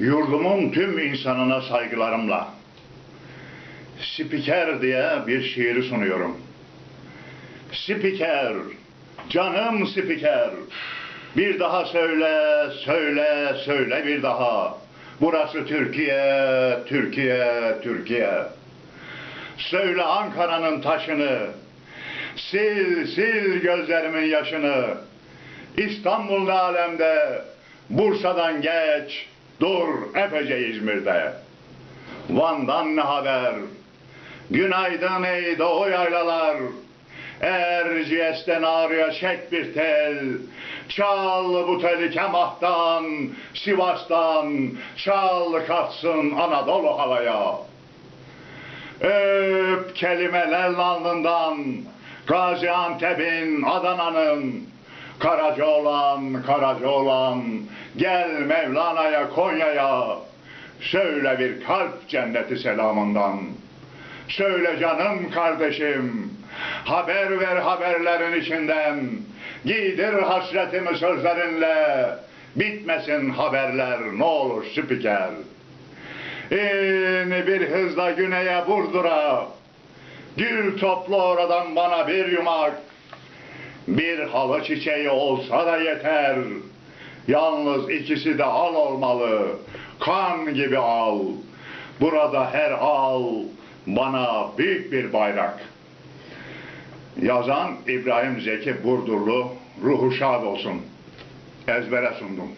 Yurdumun tüm insanına saygılarımla Spiker diye bir şiiri sunuyorum. Spiker, canım spiker. Bir daha söyle, söyle, söyle bir daha. Burası Türkiye, Türkiye, Türkiye. Söyle Ankara'nın taşını, sil, sil gözlerimin yaşını. İstanbul'da alemde, Bursa'dan geç, dur epeyce İzmir'de. Van'dan ne haber? Günaydın ey doğu yaylalar. Erciyes'ten ağrıya çek bir tel. Çal bu teli Kemah'tan, Sivas'tan, çal katsın Anadolu havaya. Öp kelimeler alnından, Gaziantep'in, Adana'nın, Karaca olan, gel Mevlana'ya, Konya'ya, söyle bir kalp cenneti selamından. Söyle canım kardeşim, haber ver haberlerin içinden, giydir hasretimi sözlerinle, bitmesin haberler ne olur spiker. İn bir hızla güneye vurdura, gül toplu oradan bana bir yumak, bir halı çiçeği olsa da yeter. Yalnız ikisi de al olmalı. Kan gibi al. Burada her al bana büyük bir bayrak. Yazan İbrahim Zeki Burdurlu. Ruhu şad olsun. Ezbere sundum.